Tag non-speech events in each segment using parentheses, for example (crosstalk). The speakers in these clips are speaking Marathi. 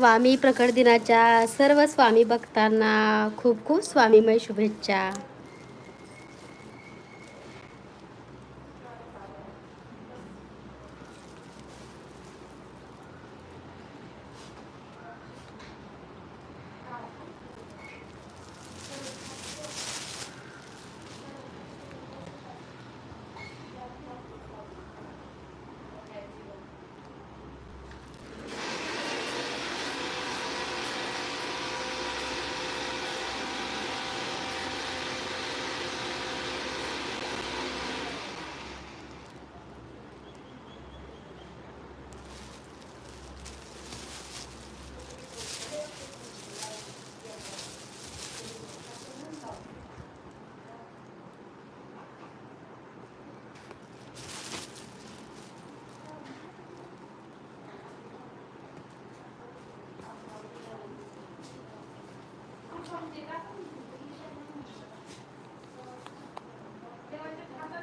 स्वामी प्रकट दिनाच्या सर्व स्वामी भक्तांना खूप खूप स्वामीमय शुभेच्छा.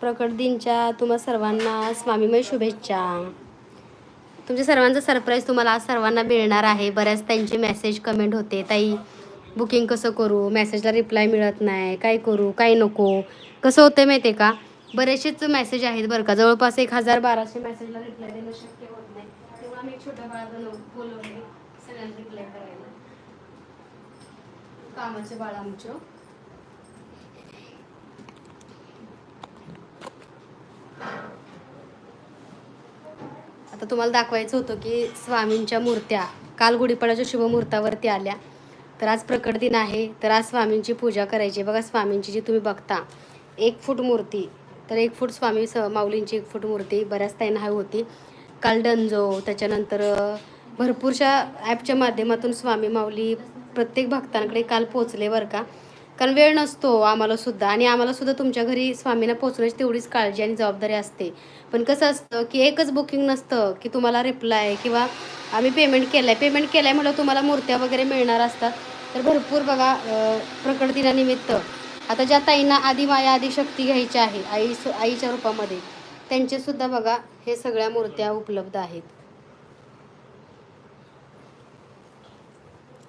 प्रकट दिनच्या तुम्हा सर्वांना स्वामीमय शुभेच्छा. तुमच्या सर्वांचा सरप्राईज तुम्हाला आज सर्वांना मिळणार आहे. बऱ्याच त्यांचे मेसेज कमेंट होते. ताई बुकिंग कसं करू? मेसेजला रिप्लाय मिळत नाही. काय करू? काय नको? कसं होतं माहिती आहे का? बरेचसेच मेसेज आहेत बरं का. जवळपास एक हजार बाराशे मेसेजला रिप्लाय देणं शक्य होत नाही. तेव्हा मी एक छोट्या बाळाला बोलवले सगळ्यांना रिप्लाय करायला. कामाचे बाळ आमचं हो. आता तुम्हाला दाखवायचं होतं की स्वामींच्या मूर्त्या काल गुढीपाडाच्या शुभमुहूर्तावरती आल्या. तर आज प्रकट दिन आहे तर आज स्वामींची पूजा करायची. बघा स्वामींची जी तुम्ही बघता एक फूट मूर्ती तर एक फूट स्वामी स माऊलींची एक फूट मूर्ती बऱ्याच ताईंना हवी होती. काल डंजो त्याच्यानंतर भरपूरशा ॲपच्या माध्यमातून स्वामी माऊली प्रत्येक भक्तांकडे काल पोचले बरं का. कारण वेळ नसतो आम्हाला सुद्धा. आणि आम्हाला सुद्धा तुमच्या घरी स्वामींना पोचण्याची तेवढीच काळजी आणि जबाबदारी असते. पण कसं असतं की एकच बुकिंग नसतं की तुम्हाला रिप्लाय किंवा आम्ही पेमेंट केलं आहे पेमेंट केलं आहे म्हणलं तुम्हाला मूर्त्या वगैरे मिळणार असतात. तर भरपूर बघा अं, प्रकट दिनानिमित्त आता ज्या ताईंना आधी माया आधी शक्ती घ्यायची आहे आई आईच्या रूपामध्ये त्यांचेसुद्धा बघा हे सगळ्या मूर्त्या उपलब्ध आहेत.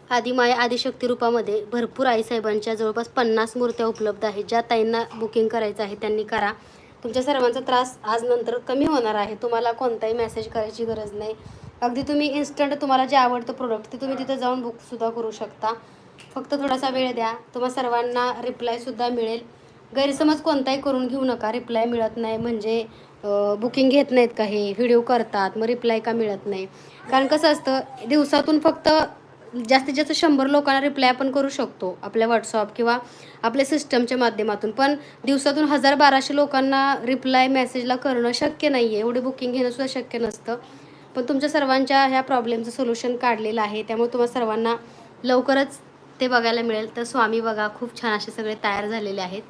आदिमाया आदिशक्ती रूपामध्ये भरपूर आईसाहेबांच्या जवळपास पन्नास मूर्त्या उपलब्ध आहेत. ज्या ताईंना बुकिंग करायचं आहे त्यांनी करा. तुमच्या सर्वांचा त्रास आज नंतर कमी होणार आहे. तुम्हाला कोणताही मेसेज करायची गरज नाही. अगदी तुम्ही इन्स्टंट तुम्हाला जे आवडतं प्रोडक्ट ते तुम्ही तिथं जाऊन बुकसुद्धा करू शकता. फक्त थोडासा वेळ द्या. तुम्हा सर्वांना रिप्लायसुद्धा मिळेल. गैरसमज कोणताही करून घेऊ नका. रिप्लाय मिळत नाही. म्हणजे बुकिंग घेत नाहीत का हे? व्हिडिओ करतात. मग रिप्लाय का मिळत नाही? कारण कसं असतं दिवसातून फक्त जास्तीत जास्त शंभर लोकांना रिप्लाय आपण करू शकतो आपल्या व्हॉट्सअप किंवा आपल्या सिस्टमच्या माध्यमातून. पण दिवसातून हजार बाराशे लोकांना रिप्लाय मेसेजला करणं शक्य नाही आहे एवढी बुकिंग घेणं सुद्धा शक्य नसतं. पण तुमच्या सर्वांच्या ह्या प्रॉब्लेमचं सोल्युशन काढलेलं आहे. त्यामुळे तुम्हाला सर्वांना लवकरच ते बघायला मिळेल. तर स्वामी बघा खूप छान असे सगळे तयार झालेले आहेत.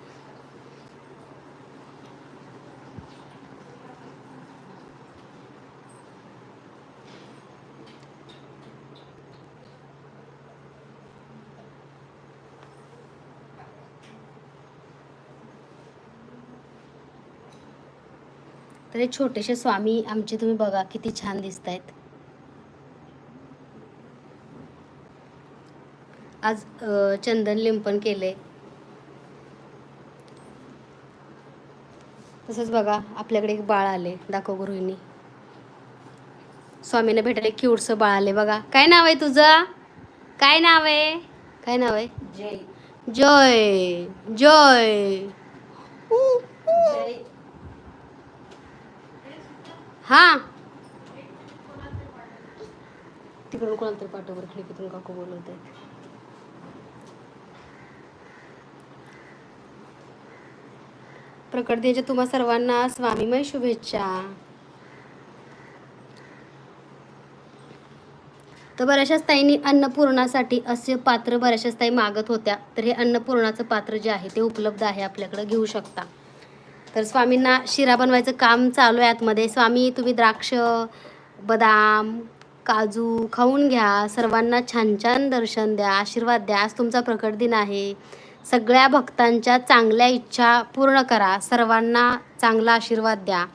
तर हे छोटेसे स्वामी आमचे तुम्ही बघा किती छान दिसत आहेत आज चंदन लिंपण केले तसंच बघा आपल्याकडे एक बाळ आले दाखव गृहिणी. स्वामीने भेटायला एक क्यूटचं बाळ आले बघा. काय नाव आहे तुझं? काय नाव आहे? काय नाव आहे? जय. जय. जय. हा. तिकडून कोणाला तरी पाठवर खिडकीतून काकू बोलवत आहेत प्रकट द्यायच्या तुम्हा सर्वांना स्वामीमय शुभेच्छा. तर बऱ्याचशाच ताईंनी अन्नपूर्णासाठी असे पात्र बऱ्याचशाच ताई मागत होत्या तर हे अन्नपूर्णाचं पात्र जे आहे ते उपलब्ध आहे आपल्याकडं घेऊ शकता. तर स्वामींना शिरा बनवायचं काम चालू आहे आतमध्ये. स्वामी तुम्ही द्राक्ष बदाम काजू खाऊन घ्या. सर्वांना छान छान दर्शन द्या आशीर्वाद द्या. आज तुमचा प्रकट दिन आहे. सगळ्या भक्तांच्या चांगल्या इच्छा पूर्ण करा. सर्वांना चांगला आशीर्वाद द्या.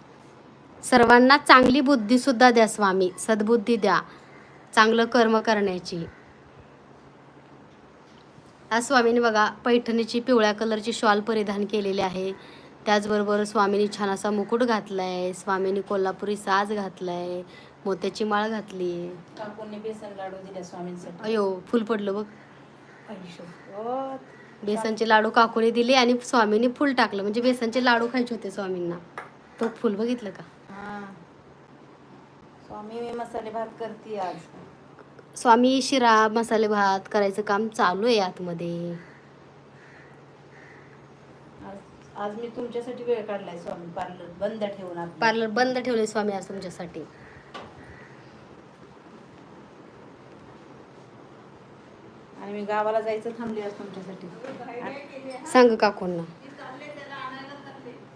सर्वांना चांगली बुद्धीसुद्धा द्या स्वामी. सद्बुद्धी द्या. चांगलं कर्म करण्याची. आज स्वामीने बघा पैठणीची पिवळ्या कलरची शॉल परिधान केलेली आहे. त्याचबरोबर स्वामींनी छान असा मुकुट घातलाय स्वामींनी कोल्हापुरी साज घातलाय मोत्याची माळ घातली. काकूंनी बेसन लाडू दिले स्वामींसाठी. अयो फुल पडलं शपथ. बेसनचे लाडू काकूने दिले आणि स्वामींनी फुल टाकलं. म्हणजे बेसनचे लाडू खायचे होते स्वामींना. तो फुल बघितलं का? हा. स्वामी मी मसाले भात करते आज. स्वामी शिरा मसाले भात करायचं काम चालू आहे आतमध्ये. आज आज मी तुमच्यासाठी वेळ काढलाय स्वामी पार्लर बंद ठेवून आपलं. पार्लर बंद ठेवले स्वामी आज तुमच्यासाठी. आणि मी गावाला जायचं थांबले आज तुमच्यासाठी. सांग काकूंना.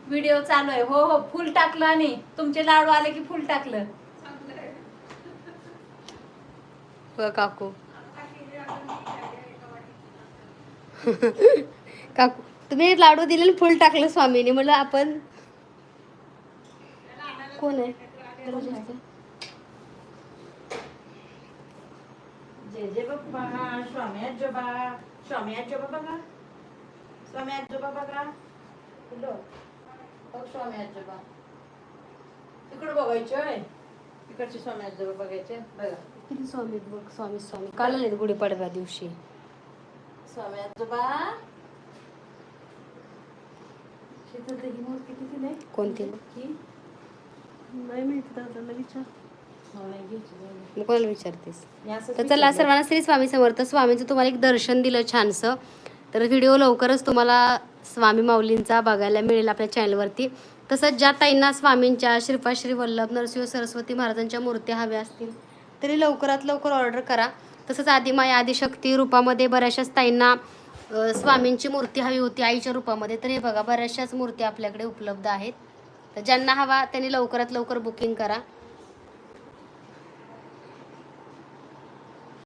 व्हिडिओ चालू आहे. हो हो फुल टाकलं आणि तुमचे लाडू आले की फुल टाकलं. बघा काकू. (laughs) काकू तुम्ही लाडू दिले आणि फुल टाकलं स्वामीने. म्हणलं आपण कोण आहे? जय जय बाप्पा स्वामी आजोबा स्वामी आजोबा बघा. स्वामी आजोबा बघा. स्वामी आजोबा. तिकडे बघायचे तिकडचे स्वामी आजोबा बघायचे. बघा. किती स्वामी बघ. स्वामी स्वामी. काल गुढीपाडव्या दिवशी. स्वामी आजोबा. शीतल ही मूर्ती किती नाही? कोणती? ही? नाही माहिती दादाला विचार. हो नाही घ्यायची नाही. मग कोणाला विचारतेस? तर चला. सर्वांना श्री स्वामी समर्थ. स्वामीचं तुम्हाला एक दर्शन दिलं छानसं. तर व्हिडिओ लवकरच तुम्हाला स्वामी माऊलींचा बघायला मिळेल आपल्या चॅनलवरती. तसंच ज्या ताईंना स्वामींच्या श्रीपाद श्री वल्लभ नरसिंह सरस्वती महाराजांच्या मूर्त्या हव्या असतील तरी लवकरात लवकर ऑर्डर करा. तसंच आदिमाया आदिशक्ती रूपामध्ये बऱ्याचशाच ताईंना स्वामींची मूर्ती हवी होती आईच्या रूपामध्ये तर हे बघा बऱ्याचशाच मूर्ती आपल्याकडे उपलब्ध आहेत. तर ज्यांना हवा त्यांनी लवकरात लवकर बुकिंग करा.